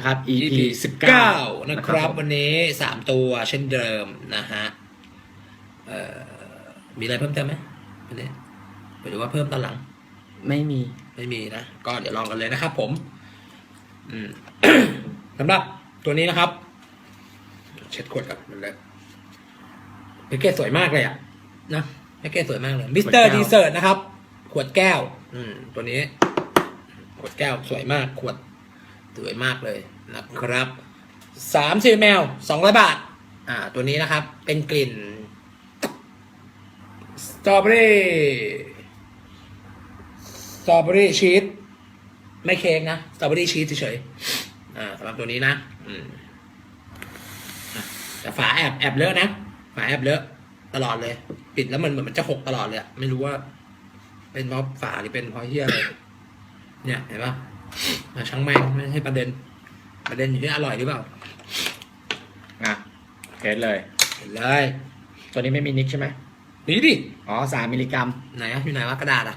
น้ำยานะครับ EP EP 19 19 นะครับ วันนี้สามตัวเช่นเดิมนะฮะเอ่อมีอะไรเพิ่มเติมไหมวันนี้หรือว่าเพิ่มตอนหลัง ไม่มีไม่มีนะ ก็เดี๋ยวลองกันเลยนะครับผมอืมสำหรับตัวนี้นะครับ เช็ดขวดกับมันเลยแพ็กเกจสวยมากเลยอะนะแพ็กเกจสวยมากเลยมิสเตอขวร์ดแก้ดีวเซอร์นะครับ ขวดแก้ว อืม ตัวนี้ ขวดแก้วสวยมาก ขวด สวยมากเลยนะครับสามสิบมลสองร้อยบาท อ่า ตัวนี้นะครับ เป็นกลิ่นสตรอเบอรี่สตรอเบอรี่ชีสไม่เค้กนะสตรอเบอรี่ชีสเฉยๆอ่าสำหรับตัวนี้นะอืมแต่ฝาแอบแอบเลอะนะฝาแอบเลอะตลอดเลย ปิดแล้วมันเหมือนมันจะหกตลอดเลยไม่รู้ว่า เป็นเพราะฝาหรือเป็นเพราะเฮียอะไรเนี่ยเห็นปะ ช่างแม่งไม่ใช่ประเด็น ประเด็นอยู่ที่อร่อยหรือเปล่าอะเทสเลย เห็นเลย ตัวนี้ไม่มีนิกใช่ไหมนี่ดิ อ๋อสามมิลลิกรัม ไหนอะอยู่ไหนวะกระดาษอะ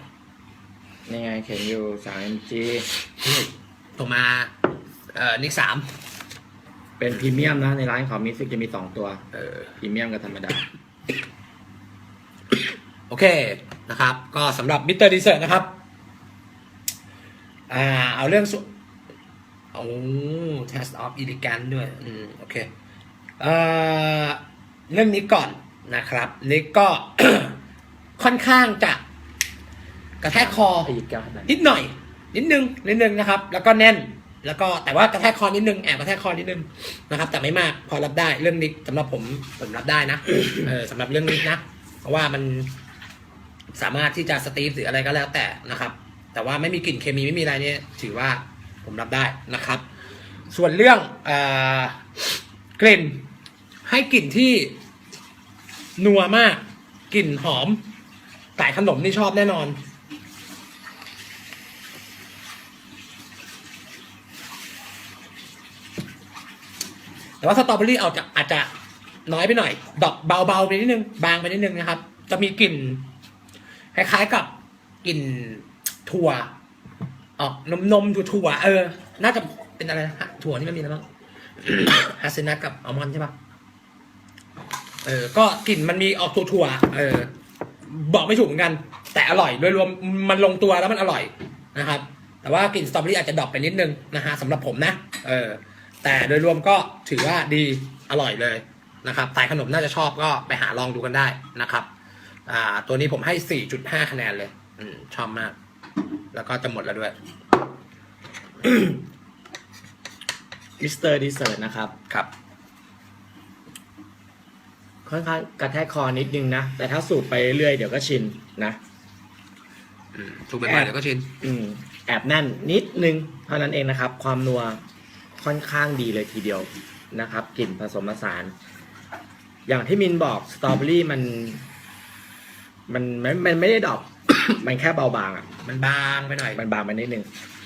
นี่ไงเขียนอยู่สาม mg นี่ส่งมา เอ่อ นิกสาม เป็นพรีเมียมนะ ในร้านของมิสซิจะมีสองตัว เออพรีเมียมกับธรรมดา โอเคนะครับ ก็สำหรับมิสเตอร์ดีเซอร์นะครับ อ่า เอาเรื่องสุโอ้ test of elegance ด้วย อืม โอเค เอ่อ เรื่องนี้ก่อนนะครับ นี่ก็ค่อนข้างจะกระแทกคออีกแก้วขนาดนิดหน่อย นิดนึง นิดนึงนะครับ แล้วก็แน่น แล้วก็แต่ว่ากระแทกคอนิดนึง แอบกระแทกคอนิดนึงนะครับ แต่ไม่มาก พอรับได้ เรื่องนี้สำหรับผม ผมรับได้นะ เออสำหรับเรื่องนี้นะ เพราะว่ามันสามารถที่จะสตีฟหรืออะไรก็แล้วแต่นะครับ แต่ว่าไม่มีกลิ่นเคมีไม่มีอะไรเนี่ยถือว่าผมรับได้นะครับ ส่วนเรื่องเอ่อกลิ่นให้กลิ่นที่นัวมากกลิ่นหอมสายขนมนี่ชอบแน่นอนแต่ว่าสตรอเบอรี่เอาจะอาจจะน้อยไปหน่อย ดอกเบาๆไปนิดนึง บางไปนิดนึงนะครับ จะมีกลิ่นคล้ายๆกับกลิ่น ถั่วออกนมนมๆถั่วเออ น่าจะเป็นอะไรนะถั่วนี่มันมีอะไรบ้างฮาเซนัทกับอัลมอนด์ใช่ปะเออ ก็กลิ่นมันมีออกถั่วๆเออ บอกไม่ถูกเหมือนกัน แต่อร่อย โดยรวมมันลงตัวแล้วมันอร่อยนะครับ แต่ว่ากลิ่นสตรอเบอรี่อาจจะดรอปไปนิดนึงนะฮะสำหรับผมนะ เออ แต่โดยรวมก็ถือว่าดีอร่อยเลยนะครับสายขนมน่าจะชอบก็ไปหาลองดูกันได้นะครับ อ่า ตัวนี้ผมให้ 4.5 คะแนนเลย อืม ชอบมาก แล้วก็จะหมดแล้วด้วยมิสเตอร์ดีเซอร์นะครับ ครับ ค่อนข้างกระแทกคอนิดนึงนะ แต่ถ้าสูบไปเรื่อยๆเดี๋ยวก็ชินนะอืมถูกไปบ่อยเดี๋ยวก็ชินอืมแอบแน่นนิดนึงเท่านั้นเองนะครับ ความนัวค่อนข้างดีเลยทีเดียวนะครับกลิ่นผสมผสาน อย่างที่มินบอกสตรอเบอรี่มัน มันมันมันไม่ได้ดอก มันแค่เบาบางอะ มันบางไปหน่อย มันบางไปนิดนึง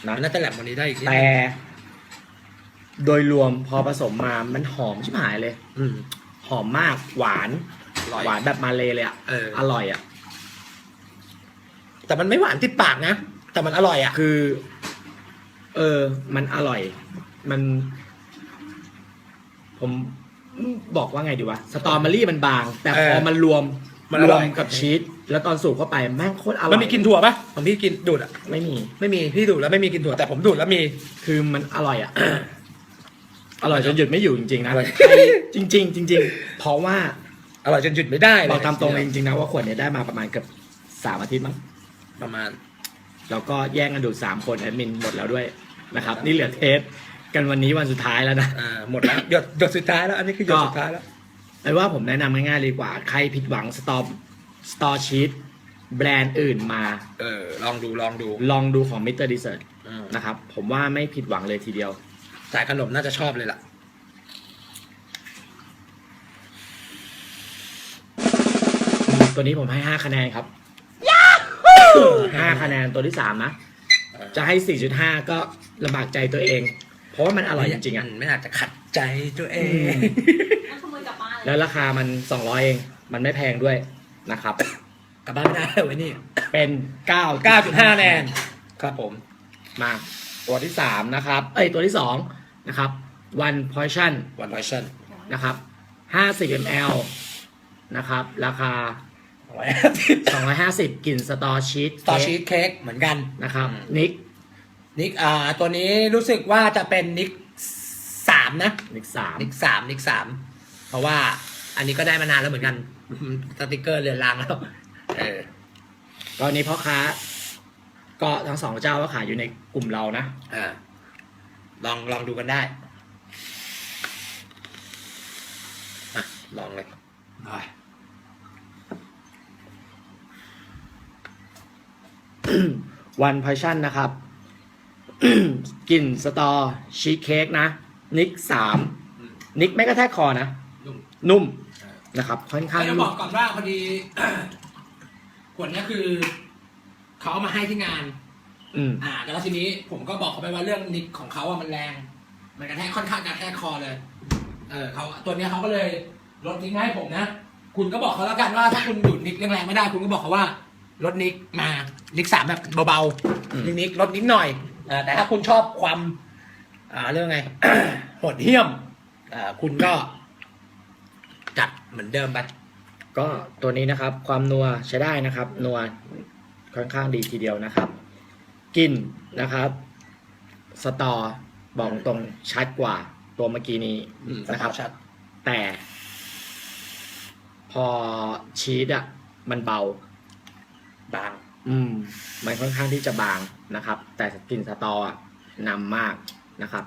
นะมันน่าจะแหลมกวันนี้ได้อีกนิดแต่นึงโดยรวมพอผสมมามันหอมชิบหายเลย อืมหอมมากหวานอร่อยหวานแบบมาเลยเลยอะเอออร่อยอะ แต่มันไม่หวานติดปากนะ แต่มันอร่อยอะ คือ เออ มันอร่อย มัน ผมบอกว่าไงดีวะสตรอเบอรี่มันบาง แต่พอเออ มันรวม มันรอวร่มอยกับชีสแล้วตอนสูบเข้าไปแม่งโคตรอร่อยมันมีกลินถั่วปะของพี่กินดูดอะไม่มี ไม่มีพี่ดูดแล้วไม่มีกลินถั่วแต่ผมดูดแล้วมี คือมันอร่อยอะ อร่อยจนหยุดไม่อยู่จริงๆนะอร่อย ใครจริง ๆ จริง ๆ เพราะว่าอร่อยจนหยุดไม่ได้เลยบอกตามตรงเลยจริงๆนะว่าขวดเนี้ยได้มาประมาณเกือบสามอาทิตย์มั้งประมาณ แล้วก็แย่งกันดูดสามคนแอดมินหมดแล้วด้วยนะครับ นี่เหลือเทสกันวันนี้วันสุดท้ายแล้วนะ อ่าหมดแล้วหยดหยดสุดท้ายแล้ว อันนี้คือหยดก็ สุดท้ายแล้ว เอาเป็นว่าผมแนะนำง่ายๆเลยดีกว่า ใครผิดหวังสตอสตอชีตแบรนด์อื่นมา เออ ลองดูลองดูลองดูของมิสเตอร์ดีเซอร์อืมนะครับ ผมว่าไม่ผิดหวังเลยทีเดียว สายขนมน่าจะชอบเลยล่ะ ตัวนี้ผมให้ห้าคะแนนครับห้าคะแนนตัวที่สามนะจะให้สี่จุดห้าก็ลำบากใจตัวเอง เพราะว่ามันอร่อยจริงๆอะ มันไม่อาจจะขัดใจตัวเออืง แล้วราคามันสองร้อยเอง มันไม่แพงด้วยนะครับ กลับบ้านไม่ได้เลยเว้ยนี่เป็นเก้า9.5คะแนนครับผม มาตัวที่สามนะครับ เอ้ยตัวที่สองนะครับ one portion วันพอยชั่นนะครับห้าสิบ ml นะครับ ราคา250กลิ่นสตอชีสสตอชีสเค้กเหมือนกัน นะครับอืมนิกนิกอ่าตัวนี้รู้สึกว่าจะเป็นนิกสามนะนิกสามนิกสามนิกสาม เพราะว่าอันนี้ก็ได้มานานแล้วเหมือนกัน สติกเกอร์เรือนรางแล้วเออตอนนี้พ่อค้า ก็ทั้งสองเจ้าก็ขายอยู่ในกลุ่มเรานะอ่าลองลองดูกันได้อะลองเลยไปวันพ s ชั่นนะครับ กลิ่นสตอชีสเค้กนะ นิกสามนิกไม่กระแทกคอนะ นุ่มนุ่มนะครับค่อนข้างจะนุ่บมอกก่อนว่าพอดี ขวดเนี้ยคือเขาเอามาให้ที่งาน อืมอ่าแล้วทีนี้ผมก็บอกเขาไปว่าเรื่องนิกของเขาอะมันแรง มันกระแทกค่อนข้างกระแทกคอเลย เออเขาตัวเนี้ยเขาก็เลยลดนิกมาให้ผมนะ คุณก็บอกเขาแล้วกันว่าถ้าคุณดูดนิกแรงๆไม่ได้ คุณก็บอกเขาว่าลดนิกมานิกสามแบบเบาอืมๆนิกนิกลดนิดหน่อยเออแต่ถ้าคุณชอบความ อ่าเรื่องไง โหดเหี้ยมอ่าคุณก็จัด เหมือนเดิมไปก็ตัวนี้นะครับ ความนัวใช้ได้นะครับ นัวค่อนข้างดีทีเดียวนะครับกลิ่นนะครับ สตอบอกตรงชัดกว่า ตัวเมื่อกี้นี้อืมนะครับชัดแต่ พอชีสอะ มันเบา บาง อืม มันค่อนข้างที่จะบางนะครับ แต่กลิ่นสตออะนำมากนะครับ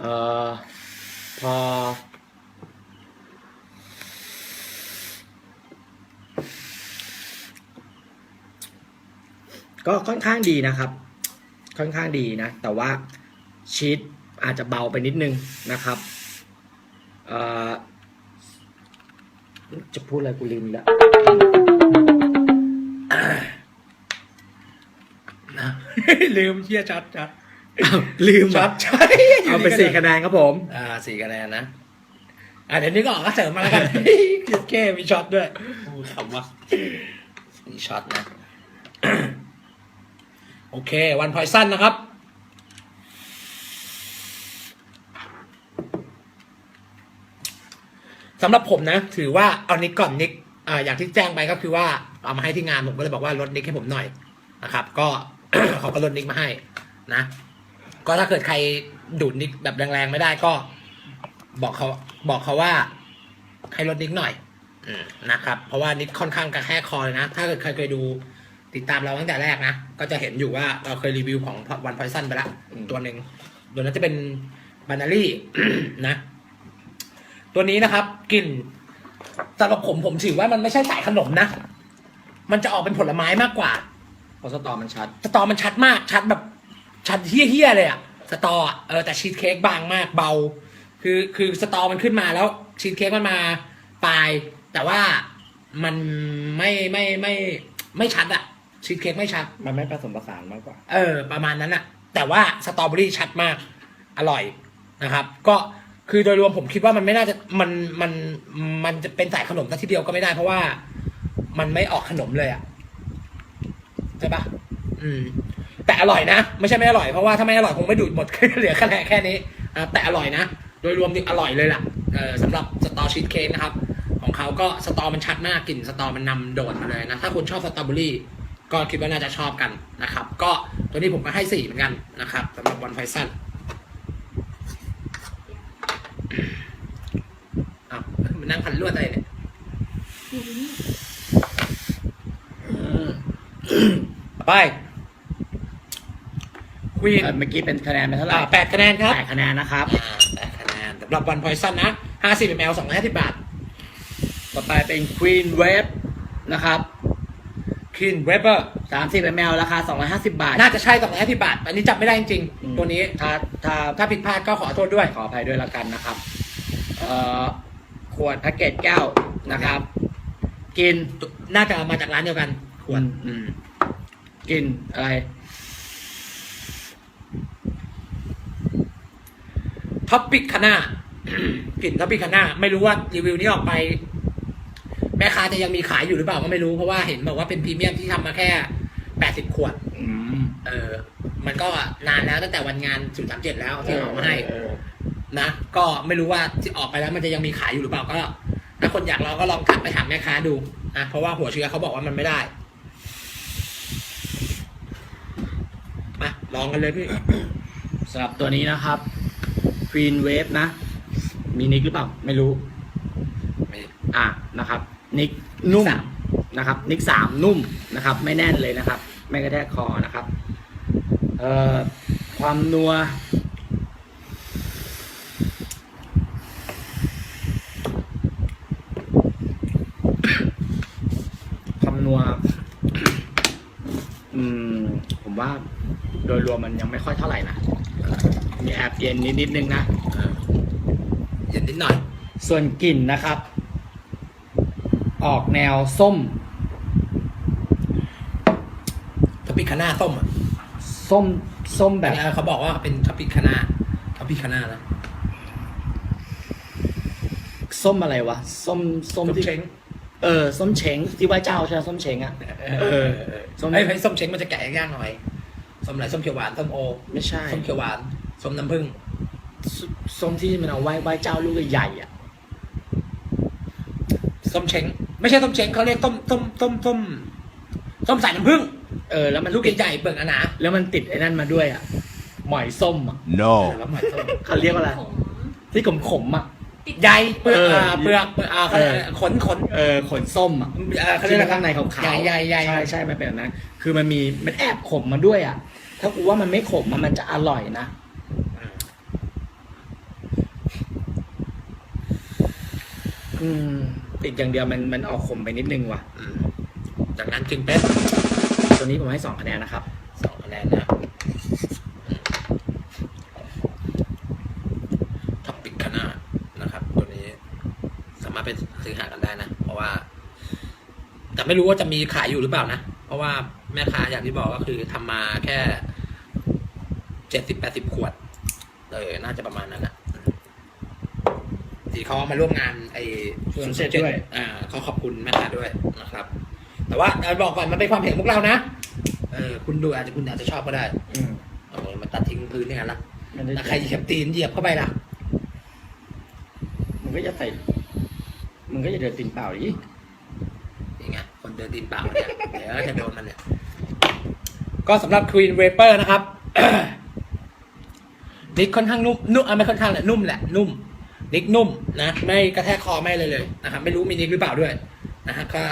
เอ่อพอ ก็ค่อนข้างดีนะครับ ค่อนข้างดีนะ แต่ว่าชีสอาจจะเบาไปนิดนึงนะครับเอ่อจะพูดอะไรกูลืมแล้วนะลืมเชี่ยชัดชัดอ้าวลืมชัอะดใช่เอาไปสี่คะแนนครับผม อ่าสี่คะแนนนะอ่าเดี๋ยวนี้ก็ออกก็เสริมมาแล้วกันคิดแก้มีช็อตด้วยพูดคำว่ามีช็อตนะ โอเค วันพอยสั้นนะครับ สำหรับผมนะ ถือว่าเอานิกก่อนนิกอ่าอย่างที่แจ้งไปก็คือว่าเอามาให้ที่งานผมก็เลยบอกว่าลดนิกให้ผมหน่อยนะครับ ก็เขาก็ลดนิกมาให้นะ ก็ถ้าเกิดใครดูดนิกแบบแรงๆไม่ได้ก็ บอกเขาบอกเขาว่าให้ลดนิกหน่อยอนะครับ เพราะว่านิกค่อนข้างกระแทกคอเลยนะ ถ้าเกิดใครเคยดู ติดตามเราตั้งแต่แรกนะ ก็จะเห็นอยู่ว่าเราเคยรีวิวของวันพอยซันไปแล้วอืม ตัวหนึ่งตัวนั้นจะเป็นบานารี่ นะ ตัวนี้นะครับ กลิ่นสำหรับผมผมถือว่ามันไม่ใช่สายขนมนะ มันจะออกเป็นผลไม้มากกว่า เพราะสตอมันชัด สตอมันชัดมาก ชัดแบบ ชัดเฮี้ยๆเลยอะสตออะเออแต่ชีสเค้กบางมากเบา คือคือสตอมันขึ้นมาแล้วชีสเค้กมันมาปลาย แต่ว่ามันไม่ไม่ไม่ไม่ชัดอะ ชีสเค้กไม่ชัด มันไม่ผสมผสานมากกว่า เออ ประมาณนั้นอะแต่ว่าสตรอเบอรี่ชัดมาก อร่อยนะครับ ก็คือโดยรวมผมคิดว่ามันไม่น่าจะมันมันมันจะเป็นสายขนมซะทีเดียวก็ไม่ได้ เพราะว่ามันไม่ออกขนมเลยอะใช่ปะอืม แต่อร่อยนะ ไม่ใช่ไม่อร่อยเพราะว่าถ้าไม่อร่อยคงไม่ดูดหมด เหลือคะแนนแค่นี้อ่าแต่อร่อยนะ โดยรวมนี่อร่อยเลยล่ะเออสำหรับสตอชีสเค้กนะครับ ของเขาก็สตอมันชัดมากกลิ่นสตอมันนำโดดมาเลยนะ ถ้าคุณชอบสตรอเบอรี่ ก็คิดว่าน่าจะชอบกันนะครับ ก็ตัวนี้ผมก็ให้สี่เหมือนกันนะครับสำหรับวันไฟซันอ้าวมันนั่งพันลวดอะไรเนี่ยไปควีนเอ่อเมื่อกี้เป็นคะแนนไปเท่าไหร่แปดคะแนนครับแปดคะแนนนะครับอ่าแปดคะแนนสำหรับวันไฟซันนะห้าสิบมลสองร้อยห้าสิบบาท ต่อไปเป็น Queen Wave นะครับ คินเวเบอร์30 ml ราคา 250 บาท น่าจะใช่สองร้อยห้าสิบบาท อันนี้จำไม่ได้จริงอืม ๆ ตัวนี้ ถ้าถ้าถ้าผิดพลาดก็ขอโทษด้วย ขออภัยด้วยละกันนะครับเอ่อขวดแพ็กเกจแก้วนะครับ กินน่าจะมาจากร้านเดียวกัน ขวดอืมอืมกินอะไร ท็อปปิกคาน่า กลิ่นท็อปปิกคาน่า ไม่รู้ว่ารีวิวนี้ออกไป แม่ค้าจะยังมีขายอยู่หรือเปล่าก็ไม่รู้เพราะว่าเห็นบอกว่าเป็นพรีเมียมที่ทำมาแค่แปดสิบขวด อืมเออ มันก็นานแล้วตั้งแต่วันงานศูนย์สามเจ็ดแล้วที่ออกมาให้เออนะ ก็ไม่รู้ว่าที่ออกไปแล้วมันจะยังมีขายอยู่หรือเปล่าก็ถ้าคนอยากลองก็ลองทักไปถามแม่ค้าดูนะเพราะว่าหัวเชื้อเขาบอกว่ามันไม่ได้มาลองกันเลยพี่สำหรับตัวนี้นะครับ Green Wave นะ มีนิกหรือเปล่า ไม่รู้ อะนะครับ นิกนุ่มสามนะครับ นิกสามนุ่มนะครับ ไม่แน่นเลยนะครับ ไม่กระแทกคอนะครับเอ่อความนัว ความนัว อืม ผมว่าโดยรวมมันยังไม่ค่อยเท่าไหร่นะ มีแอบเย็นนิดนิดนึงนะเออเย็นนิดหน่อย ส่วนกลิ่นนะครับ ออกแนวส้มทัพพิคาน่าส้มอะส้มส้มแบบเออเขาบอกว่าเป็นทัพพิคาน่าทัพพิคาน่านะส้มอะไรวะส้มส้มส้มที่เช้งเออส้มเช้งที่ไหว้เจ้าใช่ไหมส้มเช้งอะเออส้ส้มมไอ้ยส้มเช้งมันจะแกะยากหน่อยส้มอะไรส้มเขียวหวานส้มโอ ไม่ใช่ส้มเขียวหวานส้มน้ำผึ้งสส้มที่มันเอาไหว้ไหว้เจ้าลูกใหญ่ๆอะส้มเช้ง ไม่ใช่ส้มเช้งเขาเรียกส้มส้มส้มส้มส้มสายน้ำผึ้งเออแล้วมันลูกใหญ่ๆเปลือกหนาแล้วมันติดไอ้นั่นมาด้วยอะหมอยส้มอะๆ No. แล้วหมายส้มเขาเรียกว่าอะไรผมที่ขมขมๆอะใยเปลือกเอออ่าเปลือกเปลือกอ่าเขาเรียกอะไรขนขน เออขนส้มอะเอ่อเขาที่เรียกมันข้างในขาวๆใหญ่ใหญ่ใหญ่ใช่ใช่มันเป็นแบบนั้น คือมันมีมันแอบขมมาด้วยอะ ถ้ากูว่ามันไม่ขมอะมันจะอร่อยนะอืม ติดอย่างเดียวมันมันออกขมไปนิดนึงว่ะ อืมจากนั้นจึงเป็นตัวนี้ผมให้สองคะแนนนะครับ สองคะแนนนะท็อปปิกคณะนะครับ ตัวนี้ สามารถไปซื้อหากันได้นะ เพราะว่า แต่ไม่รู้ว่าจะมีขายอยู่หรือเปล่านะ เพราะว่าแม่ค้าอย่างที่บอกก็คือทำมาแค่เจ็ดสิบแปดสิบขวด เออ น่าจะประมาณนั้นนะ ที่เขาเอามาร่วมงานไอ้ส่วนเสร็จด้วย อ่าเขาขอบคุณแม่ค้าด้วยนะครับ แต่ว่าเอาบอกก่อนมันเป็นความเห็นของพวกเรานะเออคุณดูอาจจะคุณอาจจะชอบก็ได้อืมโอ้ยมันตัดทิ้งพื้นเนี่ยละมันได้แล้วใครเหยียบตีนเหยียบเข้าไปล่ะมันก็จะใส่มันก็จะเดินตีนเปล่าดินี่ไงคนเดินตีนเปล่าเนี่ยเดี๋ยวจะโดนมันเนี่ยก็สำหรับ Queen Vapor นะครับ นิกค่อนข้างนุ่มนุ่มอะไม่ค่อนข้างแหละนุ่มแหละนุ่ม นิกนุ่มนะไม่กระแทกคอไม่เลยเลยนะครับไม่รู้มีนิกหรือเปล่าด้วยนะฮะก็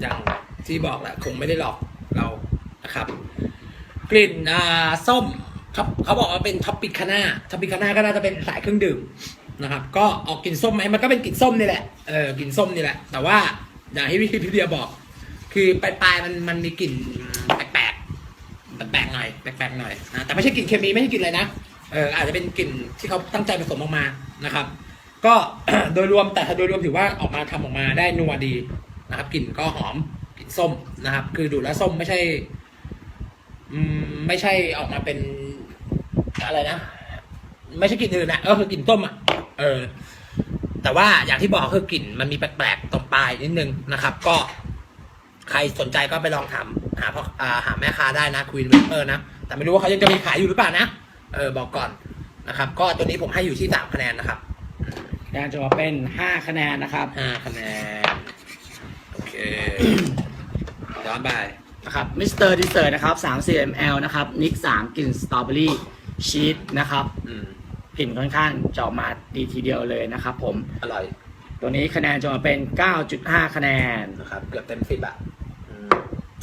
อย่างที่บอกแหละคงไม่ได้หลอกเรานะครับ กลิ่นอ่าส้มเขาเขาบอกว่าเป็นท็อปปิคาน่าท็อปปิคาน่าก็น่าจะเป็นสายเครื่องดื่มนะครับ ก็ออกกลิ่นส้มไหมมันก็เป็นกลิ่นส้มนี่แหละเออกลิ่นส้มนี่แหละ แต่ว่าอย่างที่พี่พี่เดียบอก คือปลายๆมันมันมีกลิ่นแปลกๆแปลกๆหน่อยแปลกๆหน่อยนะแต่ไม่ใช่กลิ่นเคมีไม่ใช่กลิ่นอะไรนะเอออาจจะเป็นกลิ่นที่เขาตั้งใจผสมออกมานะครับ ก็โดยรวมแต่โดยรวมถือว่าออกมาทำออกมาได้นัวดีนะครับกลิ่นก็หอมกลิ่นส้มนะครับ คือดูแล้วส้มไม่ใช่ไม่ใช่ออกมาเป็นอะไรนะ ไม่ใช่กลิ่นอื่นนะก็คือกลิ่นต้มอะเออ แต่ว่าอย่างที่บอกคือกลิ่นมันมีแปลกๆตรงปลายนิดนึงนะครับ ก็ใครสนใจก็ไปลองทำหาพ่อหาแม่ค้าได้นะควีนเวเปอร์นะ แต่ไม่รู้ว่าเขายังจะมีขายอยู่หรือเปล่านะ เออบอกก่อนนะครับ ก็ตัวนี้ผมให้อยู่ที่สามคะแนนนะครับ การจะมาเป็นห้าคะแนนนะครับ ห้าคะแนน โอเค ย้อนไป นะครับมิสเตอร์ดิเซอร์นะครับ3 ml นะครับ นิก 3กลิ่นสตรอเบอรี่ชีสนะครับอืม กลิ่นค่อนข้างจะออกมาดีทีเดียวเลยนะครับผม อร่อยตัวนี้คะแนนจะมาเป็น 9.5 คะแนนนะครับ เกือบเต็มสิบอะอืม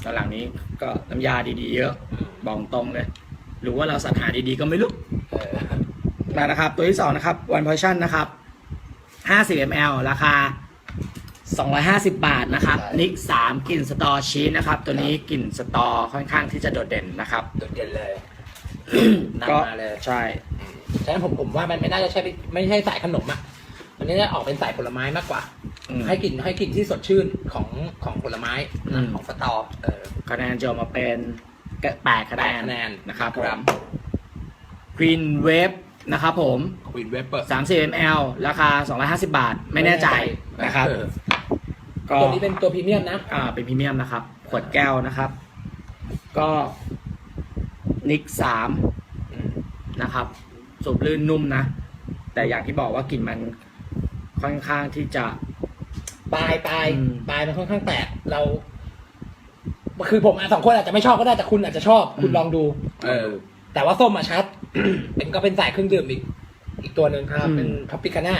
ตอนหลังนี้ก็น้ำยาดีๆเยอะ อืมบอกตรงเลย หรือว่าเราสรรหาดีๆก็ไม่รู้เออมานะครับ ตัวที่สองนะครับ one portion นะครับ 50 ml ราคา 250 บาทนะครับนิก3กลิ่นสตอชีสนะครับ ตัวนี้กลิ่นสตอค่อนข้างที่จะโดดเด่นนะครับ โดดเด่นเลยก็นำมาเลยใช่ฉะนั้นผมผมว่ามันไม่น่าจะใช่ไม่ใช่สายขนมอะมันน่าจะออกเป็นสายผลไม้มากกว่าอืมให้กลิ่นให้กลิ่นที่สดชื่นของของผลไม้อืมของสตอเออคะแนนจะออกมาเป็นแปดคะแนนคะแนนนะครับผครัมบ Green Wave นะครับผมควีนเวเปอร์30 ml ราคา 250 บาท ไม่แน่ใจนะครับ ก็ตัวนี้เป็นตัวพรีเมียมนะ อ่า เป็นพรีเมียมนะครับ ขวดแก้วนะครับ ก็นิกสามนะครับ สูบลื่นนุ่มนะ แต่อย่างที่บอกว่ากลิ่นมันค่อนข้างที่จะปลายปลายอืมปลายมันค่อนข้างแตกเราคือผมอะสองคนอาจจะไม่ชอบก็ได้แต่คุณอาจจะชอบ คุณลองดูเออแต่ว่าส้มมาชัด เป็นก็เป็นสายเครื่องดื่มอีก อีกตัวหนึ่งครับอืมเป็นท็อปปิกาน่า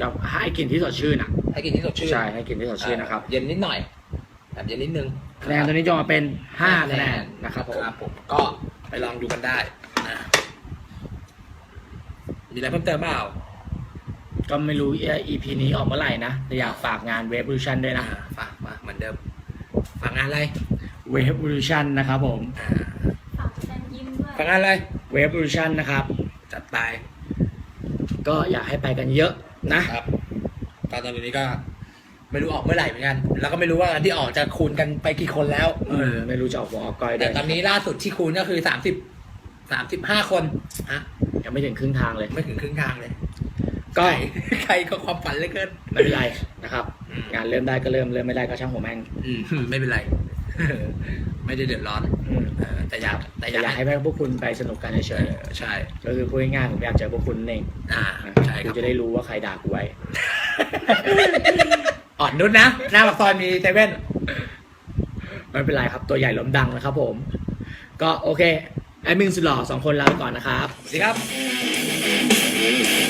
จะให้กลิ่นที่สดชื่นอะ ให้กินที่สดชื่นใช่ให้กลิ่นที่สดชื่นนะครับ เย็นนิดหน่อยแบบเย็นนิดนึงคะแนนตัวนี้จะมาเป็นห้าคะแนนนะครับผมครับผมก็ไปลองดูกันได้นะมีอะไรเพิ่มเติมเปล่าก็ไม่รู้ EP นี้ออกเมื่อไหร่นะแต่อยากฝากงาน Revolution ด้วยอ่านะฝากมาเหมือนเดิม ฝากงานอะไร Revolution นะครับผมอ่าฝากแฟนยิ้มด้วยฝากงานอะไร Revolution นะครับ จัดไปก็อยากให้ไปกันเยอะนะครับ ตอนตอนนี้ก็ไม่รู้ออกเมื่อไหร่เหมือนกัน แล้วก็ไม่รู้ว่าอันที่ออกจะคูณกันไปกี่คนแล้ว เออ ไม่รู้จะออกหัวออกก้อยด้แต่วยตอนนี้ล่าสุดที่คูณก็คือสามสิบสามสิบห้าคนฮะยังไม่ถึงครึ่งทางเลย ไม่ถึงครึ่งทางเลยก็ใครใครก็ความฝันเหลยเกินไม่เป็นไรนะครับ อืมงานเริ่มได้ก็เริ่มเริ่มไม่ได้ก็ช่างหัวแม่ง อืมไม่เป็นไร ไม่ได้เดือดร้อนอืมเออแต่อยากแต่แต่อยากให้พวกคุณไปสนุกกันเฉเอยอใช่ ๆก็คือพูดง่ายๆผมอยากเจอพวกคุณเองอ่านะใช่คกูรับจะได้รู้ว่าใครด่ากูไว้ อ่อนนุชนะหน้าปากซอยมีเซเว่นไม่เป็นไรครับ ตัวใหญ่ล้มดังนะครับผม ก็โอเค ไอ้มิงสุดหล่อสองคนลาไปก่อนนะครับ สวัสดีครับ